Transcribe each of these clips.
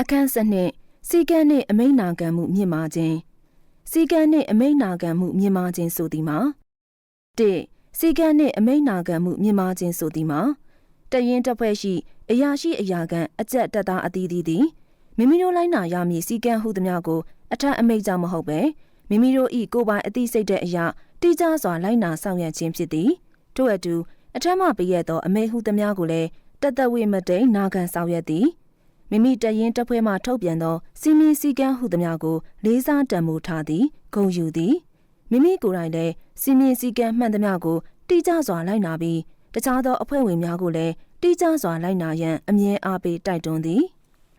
အခန်းစနစ်စီကံနှင့်အမိန့်နာခံမှုမြင့်မာခြင်းစီကံနှင့်အမိန့်နာခံမှုမြင့်မာခြင်းဆိုသည်မှာ၁စီကံနှင့်အမိန့်နာခံမှုမြင့်မာခြင်းဆိုသည်မှာတရင်တစ်ဖွဲ့ရှိအရာရှိအရာခံအကြက်တက်သားအသီးသီးသည်မိမိတို့လိုက်နာရမည့်စီကံဟုသမျှကိုအထက်အမိန့်ကြောင့်မဟုတ်ပဲမိမိတို့၏ကိုယ်ပိုင်အသိစိတ်တဲ့အရာတိကျစွာလိုက်နာဆောင်ရွက်ခြင်းဖြစ်သည်ထို့အတူအထက်မှပေးရသောအမိန့်ဟုသမျှကိုလည်းတသက်ဝိမတိန်နာခံဆောင်ရွက်သည် မိမိတရင်တပ်ဖွဲ့မှထုတ်ပြန်သောစီမင်းစည်းကမ်းဟုသမျှကိုလေးစားတန်ဖိုးထားသည်ဂုဏ်ယူသည်မိမိကိုယ်တိုင်လည်းစီမင်းစည်းကမ်းမှန်သမျှကိုတိကျစွာလိုက်နာပြီးတခြားသောအဖွဲ့ဝင်များကိုလည်းတိကျစွာလိုက်နာရန်အမြဲအားပေးတိုက်တွန်းသည်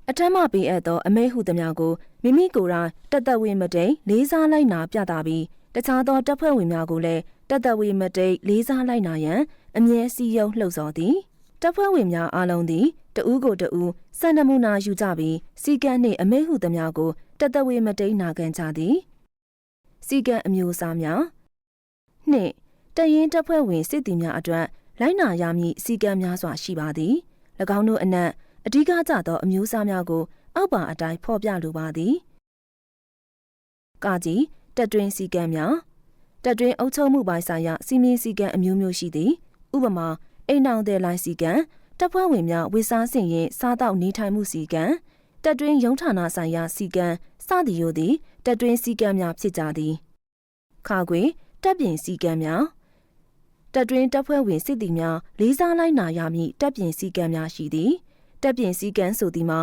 အထက်မှပေးအပ်သောအမိန့်ဟုသမျှကိုမိမိကိုယ်တိုင်တသက်ဝိမတိန်လေးစားလိုက်နာပြသပြီးတခြားသောတပ်ဖွဲ့ဝင်များကိုလည်းတသက်ဝိမတိန်လေးစားလိုက်နာရန်အမြဲစည်းရုံးလှုံ့ဆော်သည်တပ်ဖွဲ့ဝင်များအားလုံးသည် တဦးကိုတဦးစံနမူနာယူကြပြီးစီကံနှင့်အမိန့်ဟုသမျှကိုတသက်ဝေမတိန်နာခံကြသည်စီကံအမျိုးအစားများနှင့်တရင်တပ်ဖွဲ့ဝင်စစ်သည်များအတွက်လိုက်နာရမည့်စီကံများစွာရှိပါသည်၎င်းတို့အနက်အဓိကကျသောအမျိုးအစားများကို အောက်ပါအတိုင်းဖော်ပြလိုပါသည်ကာကြီးတက်တွင်းစီကံများတက်တွင်းအုပ်ချုပ်မှုပိုင်းဆိုင်ရာစီမင်းစီကံအမျိုးမျိုးရှိသည် ဥပမာအိမ်အောင်တဲ့လိုင်းစီကံ တပ်ဖွဲ့ဝင်များဝေစားဆင်ရင်စားတောက်နေထိုင်မှုစီကံတက်တွင်းရုံးဌာနဆိုင်ရာစီကံစသည်တို့သည်တက်တွင်းစီကံများဖြစ်ကြသည်ခါခွေတပ်ပြင်စီကံများတက်တွင်းတပ်ဖွဲ့ဝင်စစ်သည်များလေးစားလိုက်နာရမည့်တပ်ပြင်စီကံများရှိသည်တပ်ပြင်စီကံဆိုသည်မှာ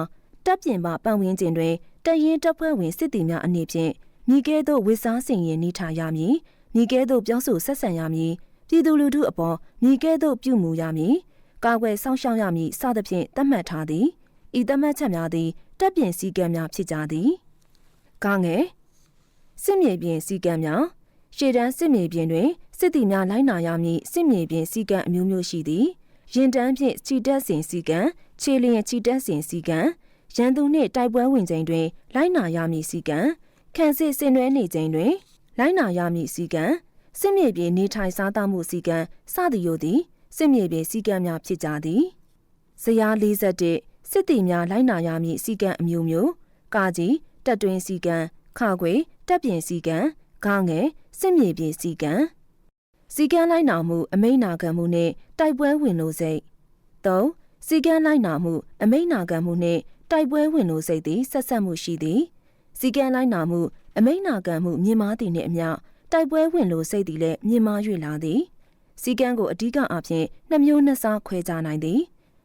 တပ်ပြင်ပပတ်ဝန်းကျင်တွင်တရင်တပ်ဖွဲ့ဝင်စစ်သည်များအနေဖြင့်မိကဲသို့ဝေစားဆင်ရင်နေထိုင်ရမည်မိကဲသို့ပြောဆိုဆက်ဆံရမည်ပြည်သူလူထုအပေါ်မိကဲသို့ပြုမူရမည် ကာကွယ်စောင့်ရှောက်ရမည်စသဖြင့်သတ်မှတ်ထားသည်ဤသတ်မှတ်ချက်များသည်တပ်ပြင်စည်းကမ်းများဖြစ်ကြသည်ကားငယ်စစ်မြေပြင်စည်းကမ်းများရှေ့တန်းစစ်မြေပြင်တွင်စစ်သည်များလိုက်နာရမည့်စစ်မြေပြင်စည်းကမ်းအမျိုးမျိုးရှိသည်ရင်တန်းဖြင့်ခြိတက်စဉ်စည်းကမ်းခြေလျင်ခြိတက်စဉ်စည်းကမ်းရန်သူနှင့်တိုက်ပွဲဝင်ချိန်တွင် လိုက်နာရမည့်စည်းကမ်းခံစစ်ဆင်နွှဲနေချိန်တွင် လိုက်နာရမည့်စည်းကမ်းစစ်မြေပြင်နေထိုင်စားသောက်မှုစည်းကမ်းစသည်တို့သည် စစ်မြေပြင်စည်းကမ်းများဖြစ်ကြသည်ဇရာ41စစ်တီများလိုက်နာရမည့်စည်းကမ်းအမျိုးမျိုးကာကြီးတက်တွင်းစည်းကမ်းခခွေတက်ပြင်စည်းကမ်းဂငယ်စစ်မြေပြင်စည်းကမ်းစည်းကမ်းလိုက်နာမှုအမိန့်နာခံမှုနှင့်တိုက်ပွဲဝင်လို့စိတ်၃စည်းကမ်းလိုက်နာမှုအမိန့်နာခံမှုနှင့်တိုက်ပွဲဝင်လို့စိတ်သည်ဆက်ဆက်မှုရှိသည်စည်းကမ်းလိုက်နာမှုအမိန့်နာခံမှုမြင်မာသည်နှင့်အမျှတိုက်ပွဲဝင်လို့စိတ်သည်လည်းမြင်မာ၍လာသည် စီကံကိုအဓိကအားဖြင့်နှစ်မျိုးနှစ်စားခွဲခြားနိုင်သည်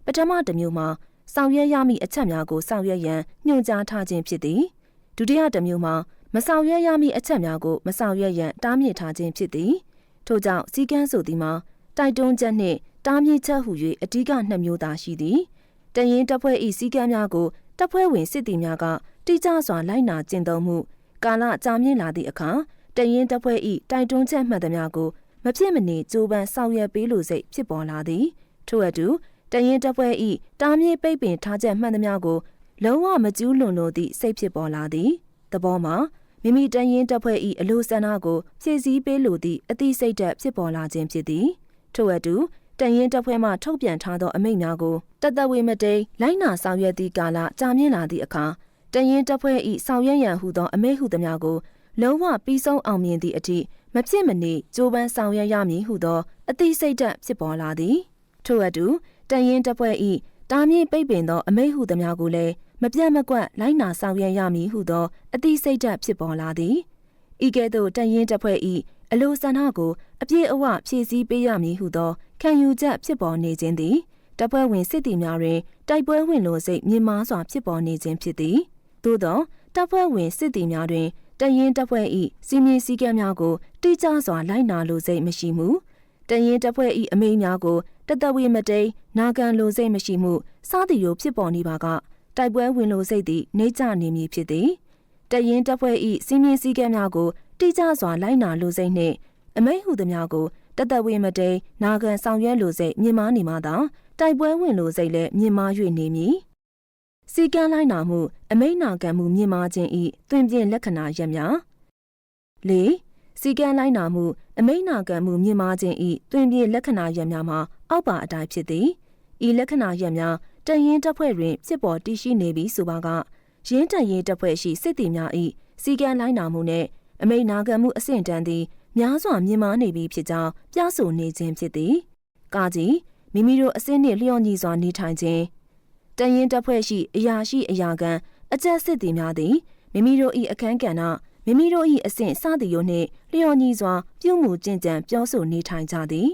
ပထမတစ်မျိုးမှာဆောင်ရွက်ရမည့်အချက်များကိုဆောင်ရွက်ရန်ညွှန်ကြားထားခြင်းဖြစ်သည်ဒုတိယတစ်မျိုးမှာမဆောင်ရွက်ရမည့်အချက်များကိုမဆောင်ရွက်ရန်တားမြစ်ထားခြင်းဖြစ်သည်ထို့ကြောင့်စီကံဆိုသည်မှာတိုက်တွန်းချက်နှင့်တားမြစ်ချက်ဟု၍အဓိကနှစ်မျိုးသာရှိသည်တရင်တပ်ဖွဲ့၏စီကံများကိုတပ်ဖွဲ့ဝင်စစ်သည်များကတိကျစွာလိုက်နာကျင့်သုံးမှုကာလကြာမြင့်လာသည့်အခါတရင်တပ်ဖွဲ့၏တိုက်တွန်းချက်မှတ်သမျှကို မဖြစ်မနေကြိုးပမ်းဆောင်ရွက်ပေးလိုစိတ်ဖြစ်ပေါ်လာသည်ထို့အတူတရင်တပ်ဖွဲ့၏တားမြစ်ပိတ်ပင်ထားချက်မှန်သမျှကိုလုံးဝမကျူးလွန်လိုသည့်စိတ်ဖြစ်ပေါ်လာသည်သဘောမှာမိမိတရင်တပ်ဖွဲ့၏အလိုဆန္ဒကိုဖြည့်ဆည်းပေးလိုသည့်အသိစိတ်ဓာတ်ဖြစ်ပေါ်လာခြင်းဖြစ်သည်ထို့အတူတရင်တပ်ဖွဲ့မှထုတ်ပြန်ထားသောအမိန့်များကိုတသက်ဝေမတိန်လိုက်နာဆောင်ရွက်သည့်ကာလကြာမြင့်လာသည့်အခါတရင်တပ်ဖွဲ့၏ဆောင်ရွက်ရန်ဟူသောအမိန့်ဟုသမျှကိုလုံးဝပြီးဆုံးအောင်မြင်သည့်အထိ မဖြစ်မနေကြိုးပမ်းဆောင်ရွက်ရမည်ဟုသောအသိစိတ်ဓာတ်ဖြစ်ပေါ်လာသည်ထို့အတူတန်ရင်တပ်ဖွဲ့၏တာမြင့်ပိတ်ပင်သောအမိန့်ဟုသမျှကိုလည်းမပြတ်မကွက်လိုက်နာဆောင်ရွက်ရမည်ဟုသောအသိစိတ်ဓာတ်ဖြစ်ပေါ်လာသည်ဤကဲ့သို့တန်ရင်တပ်ဖွဲ့၏အလိုဆန္ဒကိုအပြည့်အဝဖြည့်ဆည်းပေးရမည်ဟုသောခံယူချက်ဖြစ်ပေါ်နေခြင်းသည်တပ်ဖွဲ့ဝင်စစ်သည်များတွင်တိုက်ပွဲဝင်လိုစိတ်မြင့်မားစွာဖြစ်ပေါ်နေခြင်းဖြစ်သည်သို့သောတပ်ဖွဲ့ဝင်စစ်သည်များတွင် တရင်တပ်ဖွဲ့၏စီမင်းစည်းကမ်းများကိုတိကျစွာလိုက်နာလိုစိတ်မရှိမှုတရင်တပ်ဖွဲ့၏အမိန့်များကိုတသက်ဝေမတိန်နာခံလိုစိတ်မရှိမှုစသည်တို့ဖြစ်ပေါ်နေပါကတိုက်ပွဲဝင်လိုစိတ်သည်နေကြနေမည်ဖြစ်သည်တရင်တပ်ဖွဲ့၏စီမင်းစည်းကမ်းများကိုတိကျစွာလိုက်နာလိုစိတ်နှင့်အမိန့်ဟုသည်များကိုတသက်ဝေမတိန်နာခံဆောင်ရွက်လိုစိတ်မြင်မာနေမှသာတိုက်ပွဲဝင်လိုစိတ်လည်းမြင်မာ၍နေမည် စီကံလိုက်နာမှု အမိန့်နာခံမှုမြင့်မားခြင်းဤတွင်ပြင်လက္ခဏာရက်များ၄စီကံလိုက်နာမှု အမိန့်နာခံမှုမြင့်မားခြင်းဤတွင်ပြင်လက္ခဏာရက်များမှာအောက်ပါအတိုင်းဖြစ်သည်ဤလက္ခဏာရက်များတရင်တပ်ဖွဲ့တွင်ဖြစ်ပေါ်တည်ရှိနေပြီးဆိုပါကရင်းတပ်ရေးတပ်ဖွဲ့ရှိစစ်သည်များ၏စီကံလိုက်နာမှုနှင့်အမိန့်နာခံမှုအဆင့်တန်းသည်များစွာမြင့်မားနေပြီဖြစ်ကြောင်းပြဆိုနေခြင်းဖြစ်သည်။ကာကြီးမိမိတို့အစစ်နှင့်လျော်ညီစွာနေထိုင်ခြင်း တန်ရင်တပ်ဖွဲ့ရှိအရာရှိအရာခံအကြက်စစ်သည်များသည်မိမိတို့၏အခန်းကဏ္ဍမိမိတို့၏အဆင့်စသည်တို့နှင့်လျော်ညီစွာပြုမှုကျင့်ကြံပြောဆိုနေထိုင်ကြသည်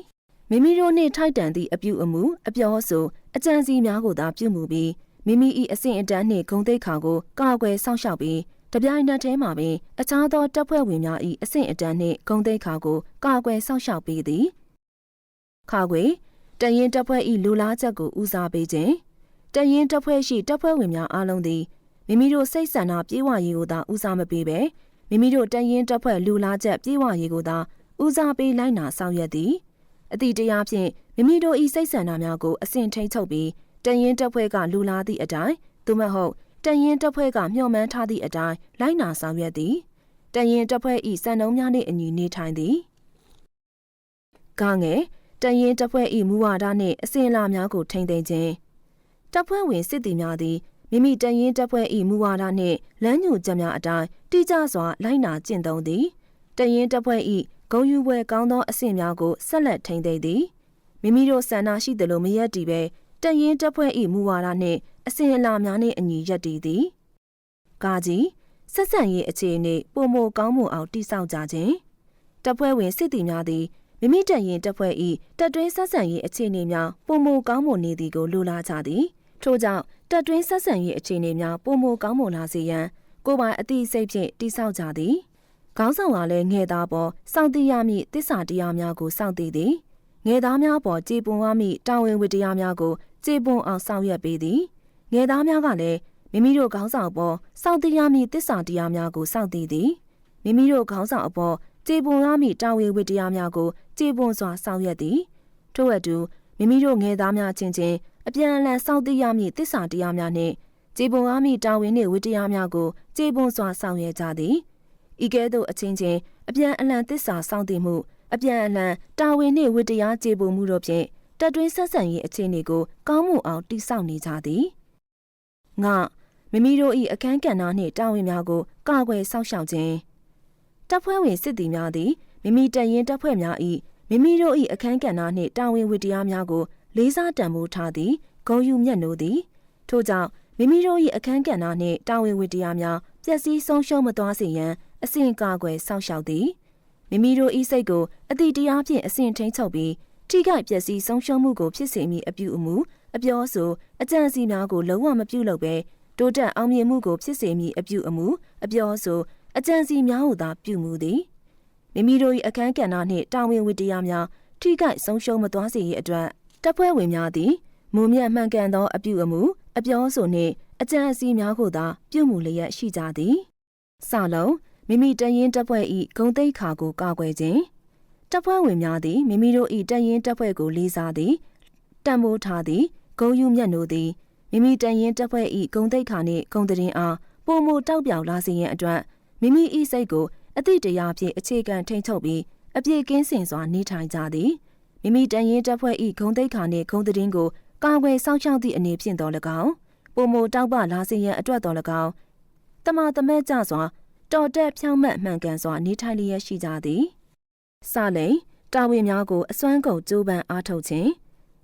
မိမိတို့နှင့်ထိုက်တန်သည့်အပြုအမူအပြောဆိုအကြံစီများကိုသာပြုမှုပြီးမိမိ၏အဆင့်အတန်းနှင့်ဂုဏ်သိက္ခာကိုကာကွယ်စောင့်ရှောက်ပြီးတပြိုင်နက်တည်းမှာပင်အခြားသောတပ်ဖွဲ့ဝင်များ၏အဆင့်အတန်းနှင့်ဂုဏ်သိက္ခာကိုကာကွယ်စောင့်ရှောက်ပေးသည်ခါခွေတရင်တပ်ဖွဲ့၏လူလားချက်ကိုဦးစားပေးခြင်း တရင်တပ်ဖွဲ့ရှိတပ်ဖွဲ့ဝင်များအားလုံးသည်မိမိတို့စိတ်ဆန္ဒပြေဝရေးကိုသာဦးစားမပေးဘဲမိမိတို့တရင်တပ်ဖွဲ့လူလားချက်ပြေဝရေးကိုသာဦးစားပေးလိုက်နာဆောင်ရွက်သည်အတိတရားဖြင့်မိမိတို့၏စိတ်ဆန္ဒများကိုအစဉ်ထိန်ချုပ်ပြီးတရင်တပ်ဖွဲ့ကလူလားသည့်အတိုင်းသို့မဟုတ်တရင်တပ်ဖွဲ့ကမျှော်မှန်းထားသည့်အတိုင်းလိုက်နာဆောင်ရွက်သည်တရင်တပ်ဖွဲ့၏စံနှုန်းများနှင့်အညီနေထိုင်သည်ကငယ်တရင်တပ်ဖွဲ့၏မူဝါဒနှင့်အစဉ်အလာများကိုထိန်းသိမ်းခြင်း တပ်ဖွဲ့ဝင်စစ်သည်များသည်မိမိတရင်တပ်ဖွဲ့၏မူဝါဒနှင့်လမ်းညွှန်ချက်များအတိုင်းတိကျစွာလိုက်နာကျင့်သုံးသည်တရင်တပ်ဖွဲ့၏ဂုံယူပွဲကောင်းသောအဆင့်များကိုဆက်လက်ထိန်းသိမ်းသည်မိမိတို့ဆန္ဒရှိသလိုမရက်တည်ပဲတရင်တပ်ဖွဲ့၏မူဝါဒနှင့်အစဉ်အလာများနှင့်အညီရပ်တည်သည်ကာကြီးဆက်ဆံရေးအခြေအနေပုံမကောင်းမှုအောင်တိစောက်ကြခြင်းတပ်ဖွဲ့ဝင်စစ်သည်များသည်မိမိတပ်ရင်တပ်ဖွဲ့၏တပ်တွင်းဆက်ဆံရေးအခြေအနေများပုံမကောင်းမွန်နေသည်ကိုလိုလားကြသည် ထို့ကြောင့်တပ်တွင်းဆက်ဆံရေးအခြေအနေများပုံမကောင်းမွန်လာစေရန်ကိုယ်ပိုင်အသိစိတ်ဖြင့်တိစောက်ကြသည်ခေါင်းဆောင်ကလည်းငဲ့သားပေါ်စောင့်တည်ရမည့်တစ္ဆာတရားများကိုစောင့်တည်သည်ငယ်သားများပေါ်ကြည်ပွန်ရမည့်တာဝန်ဝတ္တရားများကိုကြည်ပွန်အောင်ဆောင်ရွက်ပေးသည်ငယ်သားများကလည်းမိမိတို့ခေါင်းဆောင်ပေါ်စောင့်တည်ရမည့်တစ္ဆာတရားများကိုစောင့်တည်သည်မိမိတို့ခေါင်းဆောင်အပေါ်ကြည်ပွန်ရမည့်တာဝန်ဝတ္တရားများကိုကြည်ပွန်စွာဆောင်ရွက်သည်ထို့အတူမိမိတို့ငယ်သားများချင်းချင်း အပြန်အလှန်စောင့်တည်ရမည့်တစ္ဆာတရားများနှင့်ကြည်ပွန်ရမည့်တာဝန်နှင့်ဝတ္တရားများကိုကြည်ပွန်စွာဆောင်ရွက်ကြသည်ဤကဲ့သို့အချင်းချင်းအပြန်အလှန်တစ္ဆာစောင့်တည်မှုအပြန်အလှန်တာဝန်နှင့်ဝတ္တရားကျေပွန်မှုတို့ဖြင့်တက်တွင်းဆက်ဆံရေးအခြေအနေကိုကောင်းမွန်အောင်တိစောက်နေကြသည်ငါမိမိတို့၏အခန်းကဏ္ဍနှင့်တာဝန်များကိုကာကွယ်စောင့်ရှောက်ခြင်းတပ်ဖွဲ့ဝင်စစ်သည်များသည်မိမိတရင်တပ်ဖွဲ့များ၏မိမိတို့၏အခန်းကဏ္ဍနှင့်တာဝန်ဝတ္တရားများကို လေးစားတန်ဖိုးထားသည်ဂုဏ်ယူမြတ်နိုးသည်ထို့ကြောင့်မိမိတို့၏အခန်းကဏ္ဍနှင့်တာဝန်ဝတ္တရားများပျက်စီးဆုံးရှုံးမသွားစေရန်အစဉ်ကာကွယ်စောင့်ရှောက်သည်မိမိတို့၏စိတ်ကိုအတိတရားဖြင့်အစဉ်ထိန်ချုပ်ပြီးထိခိုက်ပျက်စီးဆုံးရှုံးမှုကိုဖြစ်စေမည်အပြုအမူအပြောဆိုအကြံစီများကိုလုံးဝမပြုလုပ်ဘဲတိုးတက်အောင်မြင်မှုကိုဖြစ်စေမည်အပြုအမူအပြောဆိုအကြံစီများဟုသာပြုမှုသည်မိမိတို့၏အခန်းကဏ္ဍနှင့်တာဝန်ဝတ္တရားများထိခိုက်ဆုံးရှုံးမသွားစေရေးအတွက် တပ်ဖွဲ့ဝင်များသည်မုံမြတ်မှန်ကန်သောအပြုအမူအပြောဆိုနှင့်အကြံအစီများကိုသာပြုမှုလျက်ရှိကြသည်စလုံးမိမိတရင်တပ်ဖွဲ့၏ဂုံတိတ်ခါကိုကာကွယ်ခြင်းတပ်ဖွဲ့ဝင်များသည်မိမိတို့၏တရင်တပ်ဖွဲ့ကိုလေးစားသည်တံမိုးထားသည်ဂုံယူမြတ်နိုးသည်မိမိတရင်တပ်ဖွဲ့၏ဂုံတိတ်ခါနှင့်ဂုံတရင်အားပုံမတောက်ပြောင်လာစေရန်အတွက်မိမိ၏စိတ်ကိုအသည့်တရားဖြင့်အခြေခံထိန်ချုပ်ပြီးအပြည့်ကင်းစင်စွာနေထိုင်ကြသည် မိမိတရင်တပ်ဖွဲ့၏ဂုံတိတ်ခါနှင့်ဂုံတရင်ကိုကာကွယ်စောင့်ရှောက်သည့်အနေဖြင့်တော်၎င်းပုံမတောက်ပလာစေရန်အတွက်တော်၎င်းတမတမဲကြစွာတော်တက်ဖြောင်းမတ်မှန်ကန်စွာနေထိုင်လျက်ရှိကြသည်စလိန်တာဝန်များကိုအစွမ်းကုန်ကြိုးပမ်းအားထုတ်ခြင်း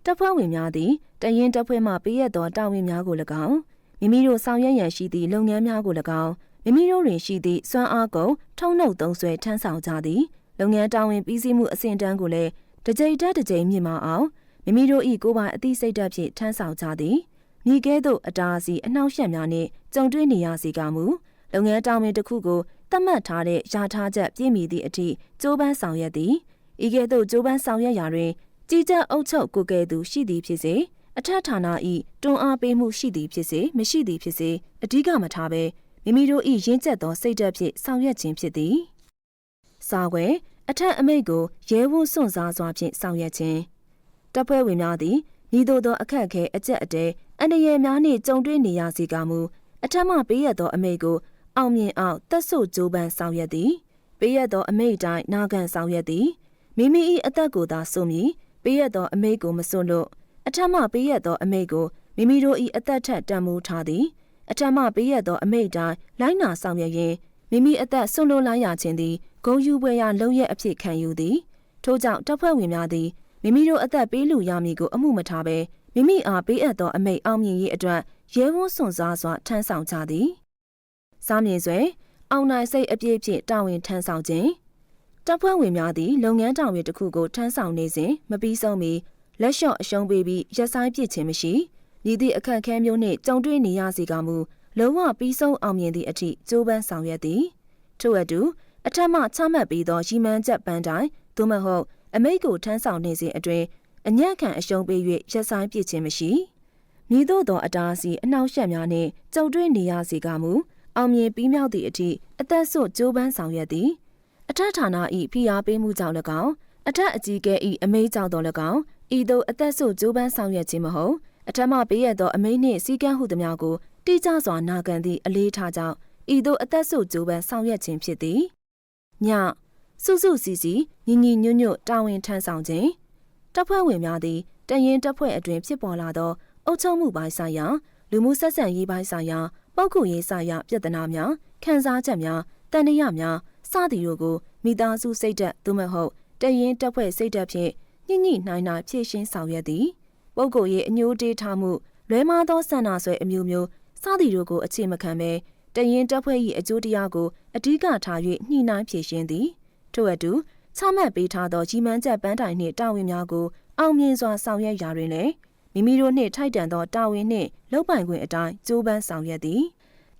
တပ်ဖွဲ့ဝင်များသည်တရင်တပ်ဖွဲ့မှပေးရသောတာဝန်များကို၎င်းမိမိတို့ဆောင်ရွက်ရန်ရှိသည့်လုပ်ငန်းများကို၎င်းမိမိတို့တွင်ရှိသည့်စွမ်းအားကုန်ထုံနှုတ်သုံးဆွဲထမ်းဆောင်ကြသည်လုပ်ငန်းတာဝန်ပြီးစီးမှုအဆင့်တန်းကိုလည်း တကြိမ်တက်တကြိမ်မြင့်မာအောင်မိမိတို့၏ကိုယ်ပိုင်အသိစိတ်ဓာတ်ဖြင့်ထမ်းဆောင်ကြသည်မိကဲသို့အတားအဆီးအနှောက်အယှက်များနှင့်ကြုံတွေ့နေရစေကမူလုပ်ငန်းတောင်းပင်တစ်ခုကိုသတ်မှတ်ထားတဲ့ယာထားချက်ပြည့်မီသည့်အထိကြိုးပမ်းဆောင်ရွက်သည်ဤကဲ့သို့ကြိုးပမ်းဆောင်ရွက်ရာတွင်ကြီးကြပ်အုပ်ချုပ်ကိုကဲ့သူရှိသည်ဖြစ်စေအထက်ဌာန၏တွန်းအားပေးမှုရှိသည်ဖြစ်စေမရှိသည်ဖြစ်စေအဓိကမထားဘဲမိမိတို့၏ရင့်ကျက်သောစိတ်ဓာတ်ဖြင့်ဆောင်ရွက်ခြင်းဖြစ်သည်စာခွဲ အထက်အမိတ်ကိုရဲဝံ့စွန့်စားစွာဖြင့်ဆောင်ရွက်ခြင်းတပ်ဖွဲ့ဝင်များသည်ဤသို့သောအခက်အခဲအကျက်အတဲအန္တရာယ်များနှင့်ကြုံတွေ့နေရစေကမူအထက်မှပေးရသောအမိတ်ကိုအောင်မြင်အောင်တက်ဆုပ်ကြိုးပမ်းဆောင်ရွက်သည်ပေးရသောအမိတ်တိုင်းနာခံဆောင်ရွက်သည်မိမိ၏အသက်ကိုသာစွန့်မည်ပေးရသောအမိတ်ကိုမစွန့်လို့အထက်မှပေးရသောအမိတ်ကိုမိမိတို့၏အသက်ထက်တန်မိုးထားသည်အထက်မှပေးရသောအမိန့်တိုင်းလိုင်းနာဆောင်ရွက်ရင်းမိမိအသက်ဆွန့်လွတ်လိုက်ရခြင်းသည် ဂုံယူပွဲရလုံရက်အဖြစ်ခံယူသည်ထို့ကြောင့်တပ်ဖွဲ့ဝင်များသည်မိမိတို့အသက်ပေးလူရမည်ကိုအမှုမထားဘဲမိမိအားပေးအပ်သောအမိန့်အောင်မြင်ရေးအတွက်ရဲဝန်းစွန့်စားစွာထမ်းဆောင်ကြသည်စားမြင်စွဲအောင်နိုင်စိတ်အပြည့်ဖြင့်တာဝန်ထမ်းဆောင်ခြင်းတပ်ဖွဲ့ဝင်များသည်လုပ်ငန်းတာဝန်တစ်ခုကိုထမ်းဆောင်နေစဉ်မပြီးဆုံးမီလက်လျှော့အရှုံးပေးပြီးရက်ဆိုင်ပစ်ခြင်းမရှိမည်သည့်အခက်အခဲမျိုးနှင့်ကြုံတွေ့နေရစေကမူလုံးဝပြီးဆုံးအောင်မြင်သည့်အထိကြိုးပမ်းဆောင်ရွက်သည်ထို့အတူ အထက်မှချမှတ်ပြီးသောရီမန်းချက်ပန်းတိုင်းသို့မဟုတ်အမိတ်ကိုထမ်းဆောင်နေစဉ်အတွင်းအညံ့ခံအရှုံးပေး၍ရက်ဆိုင်ပစ်ခြင်းမရှိမည်သို့သောအတားအဆီးအနှောက်အယှက်များနှင့်ကြုံတွေ့နေရစေကမူအောင်မြင်ပြီးမြောက်သည့်အထိအသက်ဆွကြိုးပမ်းဆောင်ရွက်သည်အထက်ဌာန၏ဖိအားပေးမှုကြောင့်၎င်းအထက်အကြီးအကဲ၏အမိန့်ကြောင့်တော်၎င်းဤသို့အသက်ဆွကြိုးပမ်းဆောင်ရွက်ခြင်းမဟုတ်အထက်မှပေးရသောအမိန့်နှင့်စည်းကမ်းဟုသမျှကိုတိကျစွာနာခံသည့်အလေးထားကြောင့်ဤသို့အသက်ဆွကြိုးပမ်းဆောင်ရွက်ခြင်းဖြစ်သည် ညစုစုစီစီညီညီညွတ်ညွတ်တာဝန်ထမ်းဆောင်ခြင်းတပ်ဖွဲ့ဝင်များသည်တရင်တပ်ဖွဲ့အတွင်ဖြစ်ပေါ်လာသောအုပ်ချုပ်မှုပိုင်းဆိုင်ရာလူမှုဆက်ဆံရေးပိုင်းဆိုင်ရာပောက်ကူရေးဆိုင်ရာပြဿနာများခံစားချက်များတန်တရားများစသည်တို့ကိုမိသားစုစိတ်ဓာတ်သို့မဟုတ်တရင်တပ်ဖွဲ့စိတ်ဓာတ်ဖြင့်ညှိညှိနှိုင်းနှိုင်းဖြည့်ရှင်းဆောင်ရွက်သည်ပုဂ္ဂိုလ်ရေးအညိုးတေးထားမှုလွဲမားသောဆန္ဒဆွဲအမျိုးမျိုးစသည်တို့ကိုအခြေမခံဘဲ တရင်တပ်ဖွဲ့၏အကျိုးတရားကိုအဓိကထား၍ညှိနှိုင်းဖြည့်ရှင်းသည်ထို့အတူချမှတ်ပေးထားသောကြီးမှန်းချက်ပန်းတိုင်နှင့်တာဝန်များကိုအောင်မြင်စွာဆောင်ရွက်ရာတွင်လည်းမိမိတို့နှင့်ထိုက်တန်သောတာဝန်နှင့်လုပ်ပိုင်ခွင့်အတိုင်းကြိုးပမ်းဆောင်ရွက်သည်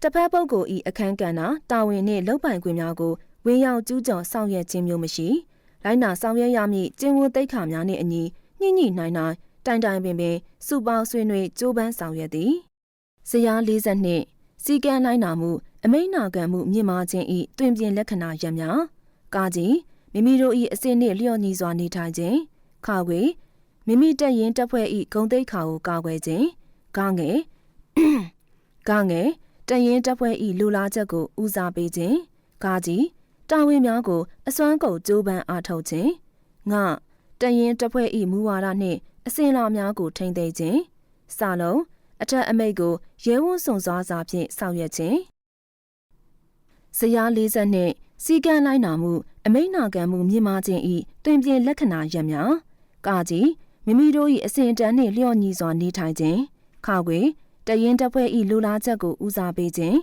တစ်ဖက်ပုဂ္ဂိုလ်၏အခန်းကဏ္ဍတာဝန်နှင့်လုပ်ပိုင်ခွင့်များကိုဝင်ရောက်ကျူးကျော်ဆောင်ရွက်ခြင်းမျိုးမရှိလိုင်းနာဆောင်ရွက်ရမည့်ကျင့်ဝတ်သိက္ခာများနှင့်အညီညှိညှိနှိုင်းနှိုင်းတိုင်တိုင်ပင်ပင်စုပေါင်းဆွေးနွေးကြိုးပမ်းဆောင်ရွက်သည်ဇရာ40နှ စ်စီကံလိုင်းနာမှုအမိန့်နာခံမှုမြင့်မားခြင်း၏တွင်ပြင်လက္ခဏာရပ်များကာကြီးမိမိတို့၏အစင်းနှင့်လျော့ညီစွာနေထိုင်ခြင်းခါခွေမိမိတက်ရင်တက်ဖွဲ့၏ဂုံသိက္ခာကိုကာကွယ်ခြင်းဂငယ်ဂငယ်တရင်တပ်ဖွဲ့၏လူလာချက်ကိုဦးစားပေးခြင်းဂါကြီးတာဝန်များကိုအစွမ်းကုန်ကြိုးပမ်းအားထုတ်ခြင်းငတရင်တပ်ဖွဲ့၏မူဝါဒနှင့်အစဉ်လာများကိုထိမ့်သိမ်းခြင်းစာလုံး အထက်အမိတ်ကိုရဲဝန်းစွန်စွာစာဖြင့်ဆောင်ရွက်ခြင်းဇရာ40နှင့်စီကံလိုက်နာမှုအမိန့်နာခံမှုမြင့်မားခြင်း၏တွင်ပြင်လက္ခဏာရပ်များကာကြီးမိမိတို့၏အစဉ်တန်းနှင့်လျော့ညီစွာနေထိုင်ခြင်းခါခွေတရင်တပ်ဖွဲ့၏လူလာချက်ကိုဦးစားပေးခြင်း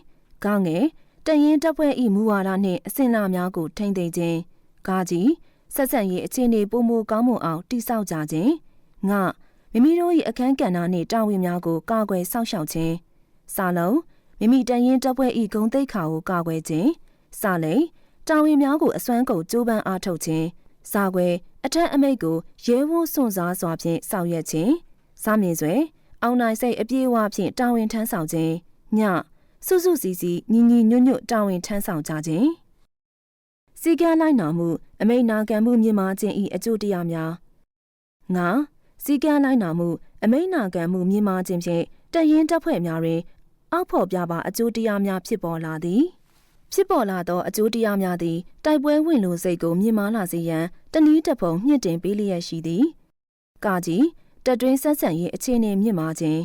ဂငယ်တရင်တပ်ဖွဲ့၏မူဝါဒနှင့်အစဉ်လာများကိုထိမ့်သိမ်းခြင်းဂါကြီးဆက်ဆံရေးအခြေအနေပုံမကောင်းမွန်အောင်တိစောက်ကြခြင်းင မိမိတို့၏အခန်းကဏ္ဍနှင့်တာဝန်များကိုကာကွယ်စောင့်ရှောက်ခြင်းစာလုံးမိမိတရင်တပ်ဖွဲ့၏ဂုံတိတ်ခါကိုကာကွယ်ခြင်းစာလိမ်တာဝန်များကိုအစွမ်းကုန်ကြိုးပမ်းအားထုတ်ခြင်းစာခွဲအထက်အမိတ်ကိုရဲဝန်းစွန့်စားစွာဖြင့်ဆောင်ရွက်ခြင်းစာမြင်စွဲအောင်နိုင်စိတ်အပြည့်အဝဖြင့်တာဝန်ထမ်းဆောင်ခြင်းညစုစုစည်းစည်းညီညီညွတ်ညွတ်တာဝန်ထမ်းဆောင်ကြခြင်းစီကံလိုက်နာမှုအမိတ်နာခံမှုမြင့်မားခြင်း၏အကျိုးတရားများငါ စီကံလိုက်နာမှုအမိတ်နာခံမှုမြင့်မားခြင်းဖြင့်တရင်တပ်ဖွဲ့များတွင် အောက်ဖော်ပြပါအကျိုးတရားများဖြစ်ပေါ်လာသည်ဖြစ်ပေါ်လာသောအကျိုးတရားများသည်တိုက်ပွဲဝင်လိုစိတ်ကိုမြင့်မားလာစေရန်တနည်းတစ်ပုံမြင့်တင်ပေးလျက်ရှိသည်။ကာကြီးတက်တွင်းဆက်ဆံရေးအခြေအနေမြင့်မားခြင်း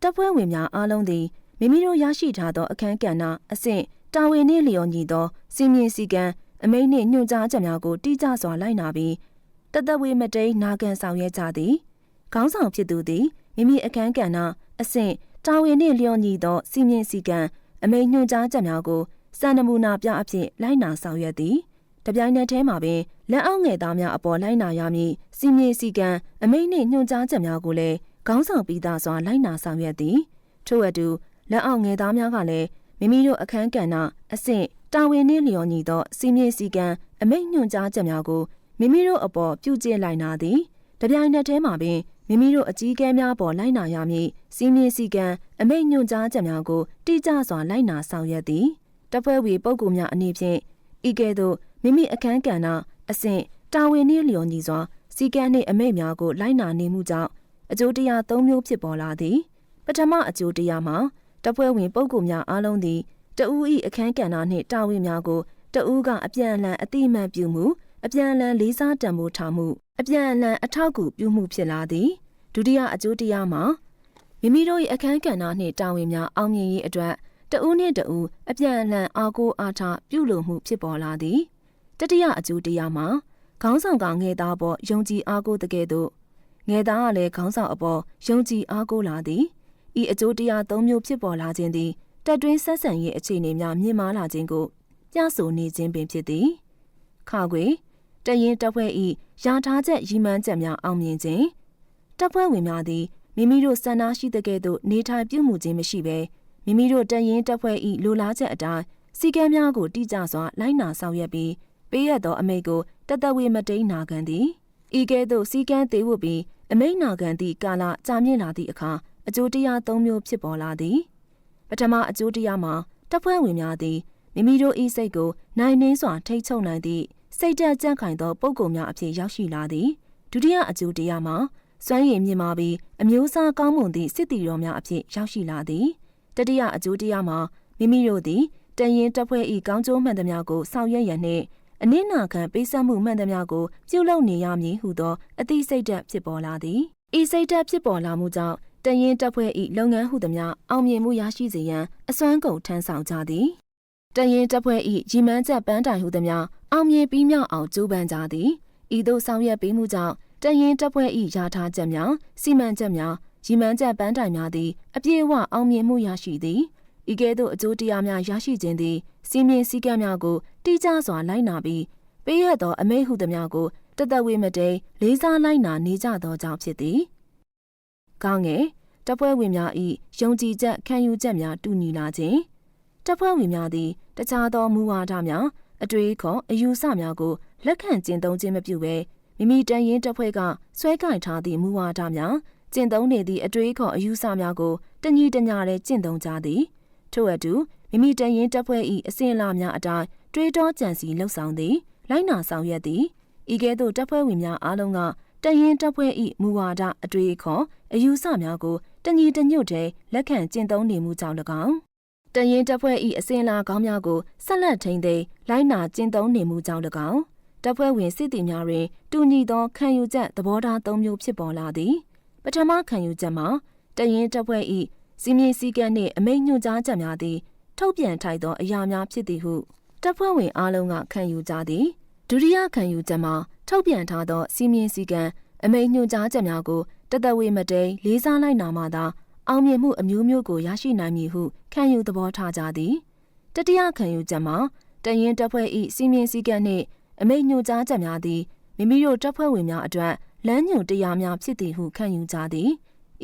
တပ်ဖွဲ့ဝင်များအားလုံးသည်မိမိတို့ရရှိထားသောအခန်းကဏ္ဍအဆင့်တာဝန်နှင့်လျော်ညီသောစီမင်းစည်းကမ်းအမိန့်နှင့်ညွှန်ကြားချက်များကိုတိကျစွာလိုက်နာပြီး တသက်ဝေမတိန်နာခံဆောင်ရွက်ကြသည်။ခေါင်းဆောင်ဖြစ်သူသည်မိမိအခန်းကဏ္ဍအဆင့်တာဝန်နှင့်လျော်ညီသောစီမင်းစည်းကမ်းအမိန့်ညွှန်ကြားချက်များကိုစံနမူနာပြအဖြစ်လိုက်နာဆောင်ရွက်သည်တပြိုင်နက်တည်းမှာပင်လက်အောက်ငယ်သားများအပေါ်လိုက်နာရမည်စီမင်းစည်းကမ်းအမိန့်နှင့်ညွှန်ကြားချက်များကိုလည်းခေါင်းဆောင်ပြီးသားစွာလိုက်နာဆောင်ရွက်သည်ထို့အတူလက်အောက်ငယ်သားများကလည်းမိမိတို့အခန်းကဏ္ဍအဆင့်တာဝန်နှင့်လျော်ညီသောစီမင်းစည်းကမ်းအမိန့်ညွှန်ကြားချက်များကို မိမိတို့အပေါ်ပြုကျင့်လိုက်နာသည်တပြိုင်နက်တည်းမှာပင်မိမိတို့အကြီးကဲများပေါ်လိုက်နာရမည်စီမင်းစည်းကမ်းအမိန့်ညွှန်ကြားချက်များကိုတိကျစွာလိုက်နာဆောင်ရွက်သည်တပ်ဖွဲ့ဝေပုဂ္ဂိုလ်များအနေဖြင့်ဤကဲ့သို့မိမိအခန်းကဏ္ဍအဆင့်တာဝန်နှင့်လျော်ညီစွာစီကံနှင့်အမိတ်များကိုလိုက်နာနေမှုကြောင့်အကျိုးတရား၃မျိုးဖြစ်ပေါ်လာသည်ပထမအကျိုးတရားမှာတပ်ဖွဲ့ဝင်ပုဂ္ဂိုလ်များအားလုံးသည်တဦး၏အခန်းကဏ္ဍနှင့်တာဝန်များကိုတဦးကအပြန်အလှန်အတိအမှန်ပြုမှု အပြန်အလှန်လေးစားတန်ဖိုးထားမှုအပြန်အလှန်အထောက်အကူပြုမှုဖြစ်လာသည်ဒုတိယအကျိုးတရားမှာမိမိတို့၏အခမ်းကဏ္ဍနှင့်တာဝန်များအောင်မြင်ရေးအတွက်တဦးနှင့်တဦးအပြန်အလှန်အားကိုးအားထားပြုလုပ်မှုဖြစ်ပေါ်လာသည်တတိယအကျိုးတရားမှာခေါင်းဆောင်ကငယ်သားပေါ်ယုံကြည်အားကိုးတဲ့ကဲ့သို့ငယ်သားကလည်းခေါင်းဆောင်အပေါ်ယုံကြည်အားကိုးလာသည်ဤအကျိုးတရား၃မျိုးဖြစ်ပေါ်လာခြင်းသည်တက်တွင်းဆက်ဆံရေးအခြေအနေများမြင့်မားလာခြင်းကိုပြဆိုနေခြင်းပင်ဖြစ်သည်ခါခွေ တရင်တပ်ဖွဲ့ဤယာထားချက်ရီမှန်းချက်များအောင်မြင်ခြင်းတပ်ဖွဲ့ဝင်များသည်မိမိတို့စံနာရှိတဲ့ကဲ့သို့နေထိုင်ပြုမှုခြင်းမရှိဘဲမိမိတို့တရင်တပ်ဖွဲ့ဤလိုလားချက်အတိုင်းစီကံများကိုတိကျစွာလိုက်နာဆောင်ရွက်ပြီးပေးရသောအမိန့်ကိုတသက်ဝေမတိန်နာခံသည်ဤကဲ့သို့စီကံသေးဝတ်ပြီးအမိန့်နာခံသည့်ကာလကြာမြင့်လာသည့်အခါအကျိုးတရား၃မျိုးဖြစ်ပေါ်လာသည်ပထမအကျိုးတရားမှာတပ်ဖွဲ့ဝင်များသည်မိမိတို့ဤစိတ်ကိုနိုင်နှင်းစွာထိတ်ချုပ်နိုင်သည့် စိတ်ဓာတ်ကြန့်ခိုင်သောပုံကုံများအဖြစ်ရောက်ရှိလာသည်ဒုတိယအကျိုးတရားမှာစွမ်းရည်မြင့်မာပြီးအမျိုးအစားကောင်းမွန်သည့်စစ်တီတော်များအဖြစ်ရောက်ရှိလာသည်တတိယအကျိုးတရားမှာမိမိတို့သည်တန်ရင်တပ်ဖွဲ့၏ကောင်းကျိုးမှန်သမျှကိုဆောင်ရွက်ရန်နှင့်အနစ်နာခံပေးဆက်မှုမှန်သမျှကိုပြုလုပ်နေရမည်ဟုသောအသိစိတ်ဓာတ်ဖြစ်ပေါ်လာသည်ဤစိတ်ဓာတ်ဖြစ်ပေါ်လာမှုကြောင့်တန်ရင်တပ်ဖွဲ့၏လုပ်ငန်းဟုသမျှအောင်မြင်မှုရရှိစေရန်အစွမ်းကုန်ထမ်းဆောင်ကြသည်တန်ရင်တပ်ဖွဲ့၏ရီမန်းချက်ပန်းတိုင်ဟုသမျှ အောင်မြင်ပြီးမြောက်အောင်ကြိုးပမ်းကြသည်ဤသို့ဆောင်ရွက်ပေးမှုကြောင့်တရင်တပ်ဖွဲ့၏ယာထားချက်များစီမံချက်များရီမန်းချက်ပန်းတိုင်များသည်အပြည့်အဝအောင်မြင်မှုရရှိသည်ဤကဲ့သို့အကျိုးတရားများရရှိခြင်းသည်စီမင်းစည်းကမ်းများကိုတိကျစွာလိုက်နာပြီးပေးရသောအမိန့်ဟုသမျှကိုတသက်ဝေမတိန်လေးစားလိုက်နာနေကြသောကြောင့်ဖြစ်သည်။ကောင်းငယ်တပ်ဖွဲ့ဝင်များ၏ယုံကြည်ချက်ခံယူချက်များတူညီလာခြင်းတပ်ဖွဲ့ဝင်များသည်တခြားသောမူဝါဒများ အတွေ့အခေါ်အယူဆများကိုလက်ခံကျင့်သုံးခြင်းမပြုဘဲမိမိတန်ရင်တပ်ဖွဲ့ကဆွဲကင်ထားသည့်မူဝါဒများကျင့်သုံးနေသည့်အတွေ့အခေါ်အယူဆများကိုတညီတညာတည်းကျင့်သုံးကြသည်ထို့အတူမိမိတန်ရင်တပ်ဖွဲ့၏အစဉ်အလာများအတိုင်းတွေးတောကြံစည်လှုပ်ဆောင်သည်လိုက်နာဆောင်ရွက်သည်ဤကဲ့သို့တပ်ဖွဲ့ဝင်များအားလုံးကတရင်တပ်ဖွဲ့၏မူဝါဒအတွေ့အခေါ်အယူဆများကိုတညီတညွတ်တည်းလက်ခံကျင့်သုံးနေမှုကြောင့်၎င်း တရင်တပ်ဖွဲ့၏အစဉ်အလာကောင်းများကိုဆက်လက်ထိန်းသိမ်းလိုက်နာကျင့်သုံးနေမှုကြောင့်၎င်းတပ်ဖွဲ့ဝင်စစ်တီများတွင်တူညီသောခံယူချက်သဘောထား၃မျိုးဖြစ်ပေါ်လာသည်ပထမခံယူချက်မှာတရင်တပ်ဖွဲ့၏စီမင်းစည်းကမ်းနှင့်အမိန့်ညွှန်ကြားချက်များသည်ထုတ်ပြန်ထိုက်သောအရာများဖြစ်သည်ဟုတပ်ဖွဲ့ဝင်အားလုံးကခံယူကြသည်ဒုတိယခံယူချက်မှာထုတ်ပြန်ထားသောစီမင်းစည်းကမ်းအမိန့်ညွှန်ကြားချက်များကိုတသက်ဝေမတိန်လေးစားလိုက်နာမှသာ အောင်မြင်မှုအမျိုးမျိုးကိုရရှိနိုင်မည်ဟုခံယူသဘောထားကြသည်တတိယခံယူချက်မှာတရင်တပ်ဖွဲ့၏စီမင်းစည်းကမ်းနှင့်အမိန့်ညွှန်ကြားချက်များသည်မိမိတို့တပ်ဖွဲ့ဝင်များအတွက်လမ်းညွှန်တရားများဖြစ်သည်ဟုခံယူကြသည်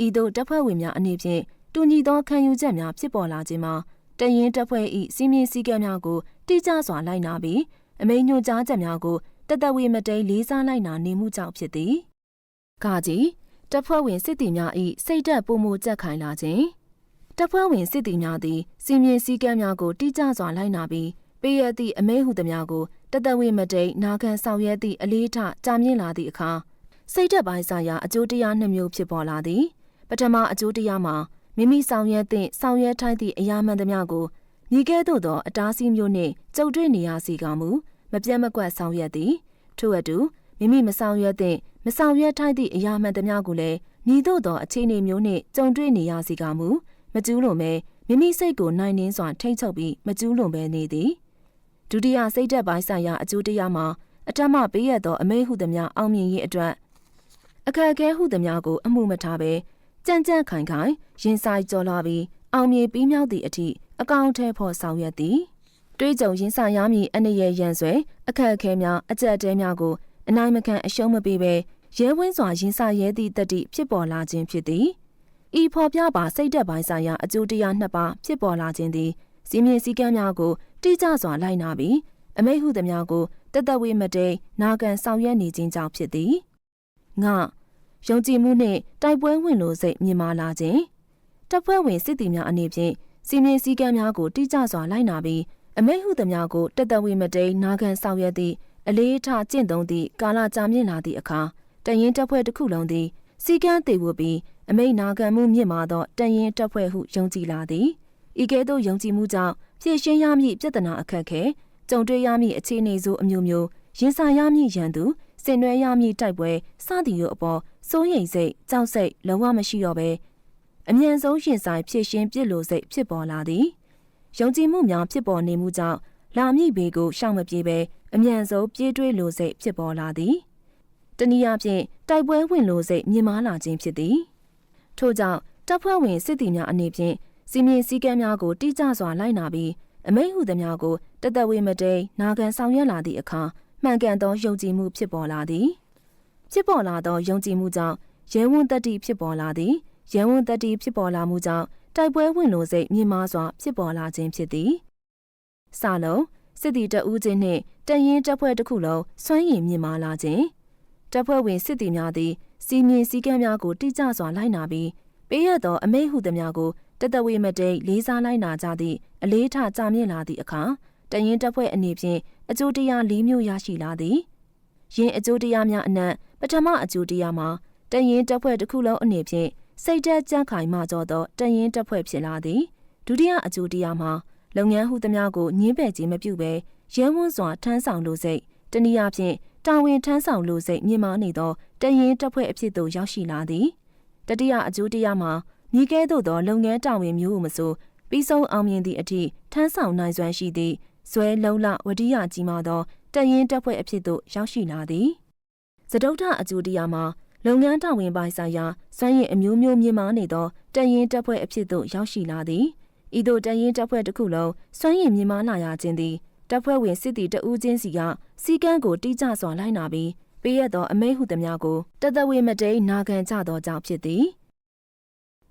ဤသို့တပ်ဖွဲ့ဝင်များအနေဖြင့်တူညီသောခံယူချက်များဖြစ်ပေါ်လာခြင်းမှာတရင်တပ်ဖွဲ့၏စီမင်းစည်းကမ်းများကိုတိကျစွာလိုက်နာပြီးအမိန့်ညွှန်ကြားချက်များကိုတသက်ဝေမတိန်လေးစားလိုက်နာနေမှုကြောင့်ဖြစ်သည်။ကကြီး တပ်ဖွဲ့ဝင်စစ်တီများ၏စိတ်ဓာတ်ပုံမကြက်ခိုင်လာခြင်းတပ်ဖွဲ့ဝင်စစ်တီများသည်စီမင်းစည်းကမ်းများကိုတိကျစွာလိုက်နာပြီးပေးရသည့်အမိန့်ဟုသမျှကိုတသက်ဝေမတိန်နာခံဆောင်ရွက်သည့်အလေးထားကြာမြင့်လာသည့်အခါစိတ်ဓာတ်ပိုင်းဆိုင်ရာအကျိုးတရားနှစ်မျိုးဖြစ်ပေါ်လာသည်ပထမအကျိုးတရားမှာမိမိဆောင်ရွက်သည့်ဆောင်ရွက်ထိုက်သည့်အရာမှန်သမျှကိုမိကဲသို့သောအတားအဆီးမျိုးနှင့်ကြုံတွေ့နေရစီကမူမပြတ်မကွက်ဆောင်ရွက်သည်ထို့အတူမိမိမဆောင်ရွက်သည့် မဆောင်ရွက်ထိုက်သည့်အရာမှန်သမျှကိုလည်းညီသို့သောအခြေအနေမျိုးနှင့်ကြုံတွေ့နေရစီကမူမကျူးလွန်ပဲမိမိစိတ်ကိုနိုင်နှင်းစွာထိမ့်ချုပ်ပြီးမကျူးလွန်ပဲနေသည်ဒုတိယစိတ်သက်ပိုင်းဆိုင်ရာအကျိုးတရားမှာအတ္တမပေးရသောအမိဟုသမျှအောင်မြင်ရေးအတွက်အခက်အခဲဟုသမျှကိုအမှုမထားဘဲကြံ့ကြံ့ခိုင်ခိုင်ရင်ဆိုင်ကြော်လာပြီးအောင်မြင်ပြီးမြောက်သည့်အထိအကောင့်ထဲဖို့ဆောင်ရွက်သည်တွေးကြုံရင်ဆိုင်ရမည်အနေရရန်ဆွဲအခက်အခဲများအကြက်တဲများကိုအနိုင်မခံအရှုံးမပေးဘဲ ရဲဝင်းစွာရင်ဆိုင်ရဲသည့်တတိဖြစ်ပေါ်လာခြင်းဖြစ်သည်ဤဖော်ပြပါစိတ်သက်ပိုင်းဆိုင်ရာအကျိုးတရားနှစ်ပါးဖြစ်ပေါ်လာခြင်းသည်စီမင်းစည်းကမ်းများကိုတိကျစွာလိုက်နာပြီးအမိတ်ဟုသမျှကိုတသက်ဝေမတိန်နာခံဆောင်ရွက်နေခြင်းကြောင့်ဖြစ်သည်ငါယုံကြည်မှုနှင့်တိုက်ပွဲဝင်လိုစိတ်မြင်မာလာခြင်းတပ်ဖွဲ့ဝင်စစ်သည်များအနေဖြင့်စီမင်းစည်းကမ်းများကိုတိကျစွာလိုက်နာပြီးအမိတ်ဟုသမျှကိုတသက်ဝေမတိန်နာခံဆောင်ရွက်သည့်အလေးထားကျင့်သုံးသည့်ကာလကြာမြင့်လာသည့်အခါ တရင်တပ်ဖွဲ့တစ်ခုလုံးသည်စီကန်းသေးဝပြီးအမိတ်နာခံမှုမြင့်မာသောတရင်တပ်ဖွဲ့ဟုယုံကြည်လာသည်ဤကဲ့သို့ယုံကြည်မှုကြောင့်ဖြည့်ရှင်းရမည့်ပြဿနာအခက်ခဲကြုံတွေ့ရမည့်အခြေအနေဆိုအမျိုးမျိုးရင်ဆိုင်ရမည့်ရန်သူဆင်နွှဲရမည့်တိုက်ပွဲစသည်တို့အပေါ်စိုးရိမ်စိတ်ကြောက်စိတ်လုံးဝမရှိတော့ဘဲအမြန်ဆုံးရှင်ဆိုင်ဖြစ်ရှင်းပြစ်လိုစိတ်ဖြစ်ပေါ်လာသည်ယုံကြည်မှုများဖြစ်ပေါ်နေမှုကြောင့်လာမည့်ဘေးကိုရှောင်မပြေဘဲအမြန်ဆုံးပြေးတွေးလိုစိတ်ဖြစ်ပေါ်လာသည် တနည်းအားဖြင့်တိုက်ပွဲဝင်လိုစိတ်မြင်မာလာခြင်းဖြစ်သည်ထို့ကြောင့်တပ်ဖွဲ့ဝင်စစ်သည်များအနေဖြင့်စီမင်းစည်းကမ်းများကိုတိကျစွာလိုက်နာပြီးအမိန့်ဟုသမျှကိုတသက်ဝေမတိန်နာခံဆောင်ရွက်လာသည့်အခါမှန်ကန်သောယုံကြည်မှုဖြစ်ပေါ်လာသည်ဖြစ်ပေါ်လာသောယုံကြည်မှုကြောင့်ရဲဝံတတ္တိဖြစ်ပေါ်လာသည်ရဲဝံတတ္တိဖြစ်ပေါ်လာမှုကြောင့်တိုက်ပွဲဝင်လိုစိတ်မြင့်မားစွာဖြစ်ပေါ်လာခြင်းဖြစ်သည်စလုံးစစ်သည်တဦးချင်းနှင့်တရင်တပ်ဖွဲ့တစ်ခုလုံးစွမ်းရည်မြင့်မားလာခြင်း တပ်ဖွဲ့ဝင်စစ်သည်များသည်စီမင်းစည်းကမ်းများကိုတိကျစွာလိုက်နာပြီးပေးရသောအမိန့်ဟုသမျှကိုတတဝေမတိတ်လေးစားလိုက်နာကြသည့်အလေးထားကြမြင့်လာသည့်အခါတရင်တပ်ဖွဲ့အနေဖြင့်အကျိုးတရား၄မျိုးရရှိလာသည်ယင်းအကျိုးတရားများအနက်ပထမအကျိုးတရားမှာတရင်တပ်ဖွဲ့တစ်ခုလုံးအနေဖြင့်စိတ်သက်ကြံ့ခိုင်မှကြောသောတရင်တပ်ဖွဲ့ဖြစ်လာသည်ဒုတိယအကျိုးတရားမှာလုပ်ငန်းဟုသမျှကိုညှင်းပယ်ခြင်းမပြုဘဲရဲဝန်းစွာထမ်းဆောင်လိုစိတ်တနည်းအားဖြင့် တာဝန်ထမ်းဆောင်လိုစိတ်မြင့်မားနေသောတရင်တပ်ဖွဲ့အဖြစ်သို့ရောက်ရှိလာသည်တတိယအကျိုးတရားမှာမိကဲသို့သောလုပ်ငန်းတာဝန်မျိုးကိုမဆိုပြီးဆုံးအောင်မြင်သည့်အထိထမ်းဆောင်နိုင်စွမ်းရှိသည့်ဇွဲလုံလဝတိယကြီးမားသောတရင်တပ်ဖွဲ့အဖြစ်သို့ရောက်ရှိလာသည်စတုထအကျိုးတရားမှာလုပ်ငန်းတာဝန်ပိုင်းဆိုင်ရာစွမ်းရည်အမျိုးမျိုးမြင့်မားနေသောတရင်တပ်ဖွဲ့အဖြစ်သို့ရောက်ရှိလာသည်ဤသို့တရင်တပ်ဖွဲ့တစ်ခုလုံးစွမ်းရည်မြင့်မားလာရခြင်းသည် တပ်ဖွဲ့ဝင်စစ်သည်တဦးချင်းစီကစီကန်းကိုတိကျစွာလိုက်နာပြီးပေးရသောအမိန့်ဟုသမျှကိုတသက်ဝေမတိန်နာခံကြသောကြောင့်ဖြစ်သည်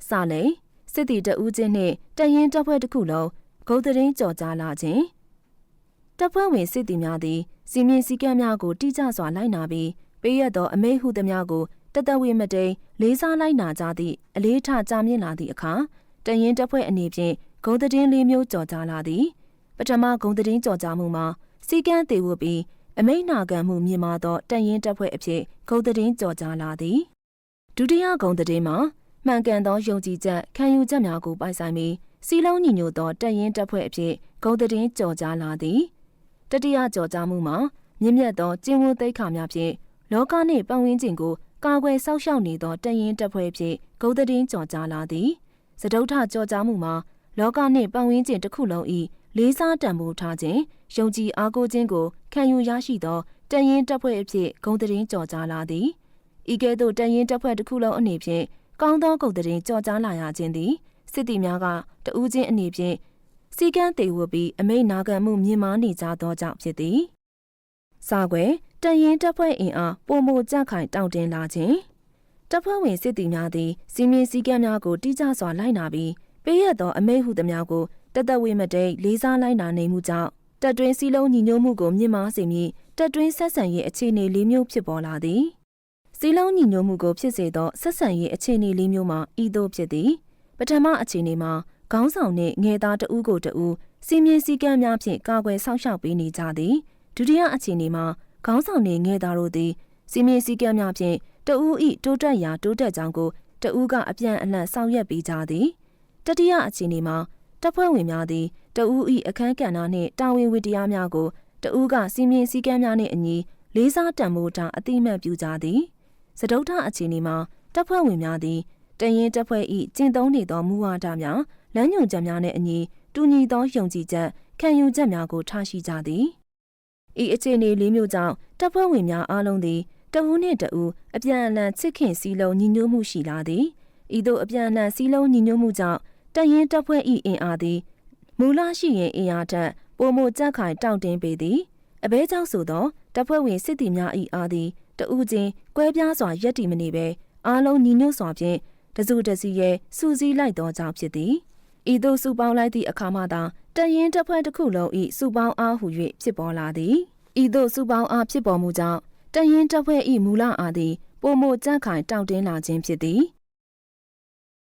စလိန်စစ်သည်တဦးချင်းနှင့်တရင်တပ်ဖွဲ့တစ်ခုလုံးဂုံတရင်ကြော်ကြားလာခြင်းတပ်ဖွဲ့ဝင်စစ်သည်များသည်စီမင်းစည်းကမ်းများကိုတိကျစွာလိုက်နာပြီးပေးရသောအမိန့်ဟုသမျှကိုတသက်ဝေမတိန်လေးစားလိုက်နာကြသည့်အလေးထားကြမြင့်လာသည့်အခါတရင်တပ်ဖွဲ့အနေဖြင့်ဂုံတရင်လေးမျိုးကြော်ကြားလာသည် ပထမဂုံတရင်ကြော်ကြားမှုမှာစီကန်းသေးဝပြီးအမိန့်နာခံမှုမြင့်မားသောတရင်တပ်ဖွဲ့အဖြစ်ဂုံတရင်ကြော်ကြားလာသည်ဒုတိယဂုံတရင်မှာမှန်ကန်သောယုံကြည်ချက်ခံယူချက်များကိုပိုင်ဆိုင်ပြီးစီလုံးညီညွတ်သောတရင်တပ်ဖွဲ့အဖြစ်ဂုံတရင်ကြော်ကြားလာသည်တတိယကြော်ကြားမှုမှာမြင့်မြတ်သောကျင့်ဝတ်သိက္ခာများဖြင့်လောကနှင့်ပတ်ဝန်းကျင်ကိုကာကွယ်စောင့်ရှောက်နေသောတရင်တပ်ဖွဲ့ဖြင့်ဂုံတရင်ကြော်ကြားလာသည်စတုထကြော်ကြားမှုမှာလောကနှင့်ပတ်ဝန်းကျင်တစ်ခုလုံး၏ လေးစားတံမိုးထားခြင်းယုံကြည်အားကိုးခြင်းကိုခံယူရရှိသောတရင်တပ်ဖွဲ့အဖြစ်ဂုံတရင်ကြော်ကြားလာသည်ဤကဲ့သို့တရင်တပ်ဖွဲ့တစ်ခုလုံးအနေဖြင့်ကောင်းသောဂုံတရင်ကြော်ကြားလာရခြင်းသည်စစ်တီများကတဦးချင်းအနေဖြင့်စီကန်းသေးဝပြီးအမိတ်နာခံမှုမြင်မာနေကြသောကြောင့်ဖြစ်သည်စာခွေတရင်တပ်ဖွဲ့အင်အားပုံမကြခိုင်တောင့်တင်းလာခြင်းတပ်ဖွဲ့ဝင်စစ်တီများသည်စီမင်းစည်းကမ်းများကိုတိကျစွာလိုက်နာပြီးပေးရသောအမိန့်ဟုသမျှကို တသက်ဝေမတိတ်လေးစားလိုက်နာနေမှုကြောင့်တက်တွင်းစည်းလုံးညီညွတ်မှုကိုမြင့်မားစေမည်တက်တွင်းဆက်ဆံရေးအခြေအနေလေးမျိုးဖြစ်ပေါ်လာသည်စည်းလုံးညီညွတ်မှုကိုဖြစ်စေသောဆက်ဆံရေးအခြေအနေလေးမျိုးမှာဤသို့ဖြစ်သည်ပထမအခြေအနေမှာခေါင်းဆောင်နှင့်ငယ်သားတဦးကိုတဦးစီမင်းစည်းကမ်းများဖြင့်ကာကွယ်စောင့်ရှောက်ပေးနေကြသည်ဒုတိယအခြေအနေမှာခေါင်းဆောင်နှင့်ငယ်သားတို့သည်စီမင်းစည်းကမ်းများဖြင့်တဦးဤတိုးတက်ရာတိုးတက်ကြောင်းကိုတဦးကအပြန်အလှန်ဆောင်ရွက်ပေးကြသည်တတိယအခြေအနေမှာ တပ်ဖွဲ့ဝင်များသည်တဦးဤအခမ်းကဏ္ဍနှင့်တာဝန်ဝတ္တရားများကိုတဦးကစီမင်းစည်းကမ်းများနှင့်အညီလေးစားတံမိုးထားအတိမတ်ပြုကြသည်စတုထအခြေအနေမှာတပ်ဖွဲ့ဝင်များသည်တရင်တပ်ဖွဲ့၏ကျင့်သုံးနေသောမူဝါဒများလမ်းညွှန်ချက်များနှင့်အညီတူညီသောယုံကြည်ချက်ခံယူချက်များကိုထားရှိကြသည်ဤအခြေအနေလေးမျိုးကြောင့်တပ်ဖွဲ့ဝင်များအားလုံးသည်တဦးနှင့်တဦးအပြန်အလှန်ချစ်ခင်စီလုံးညီညွတ်မှုရှိလာသည်ဤသို့အပြန်အလှန်စီလုံးညီညွတ်မှုကြောင့် တရင်တပ်ဖွဲ့၏အင်အားသည်မူလရှိရင်အင်အားထက်ပိုမိုကြက်ခိုင်တောင့်တင်းပေသည်အဘဲကြောင့်ဆိုသောတပ်ဖွဲ့ဝင်စစ်သည်များ၏အားသည်တဦးချင်းကွဲပြားစွာရက်တည်မနေဘဲအားလုံးညီညွတ်စွာဖြင့်တစုတစည်းရဲ့စူးစီးလိုက်သောကြောင့်ဖြစ်သည်ဤသို့စုပေါင်းလိုက်သည့်အခါမှသာတရင်တပ်ဖွဲ့တစ်ခုလုံး၏စုပေါင်းအားဟု၍ဖြစ်ပေါ်လာသည်ဤသို့စုပေါင်းအားဖြစ်ပေါ်မှုကြောင့်တရင်တပ်ဖွဲ့၏မူလအားသည်ပုံမကြန့်ခိုင်တောင့်တင်းလာခြင်းဖြစ်သည်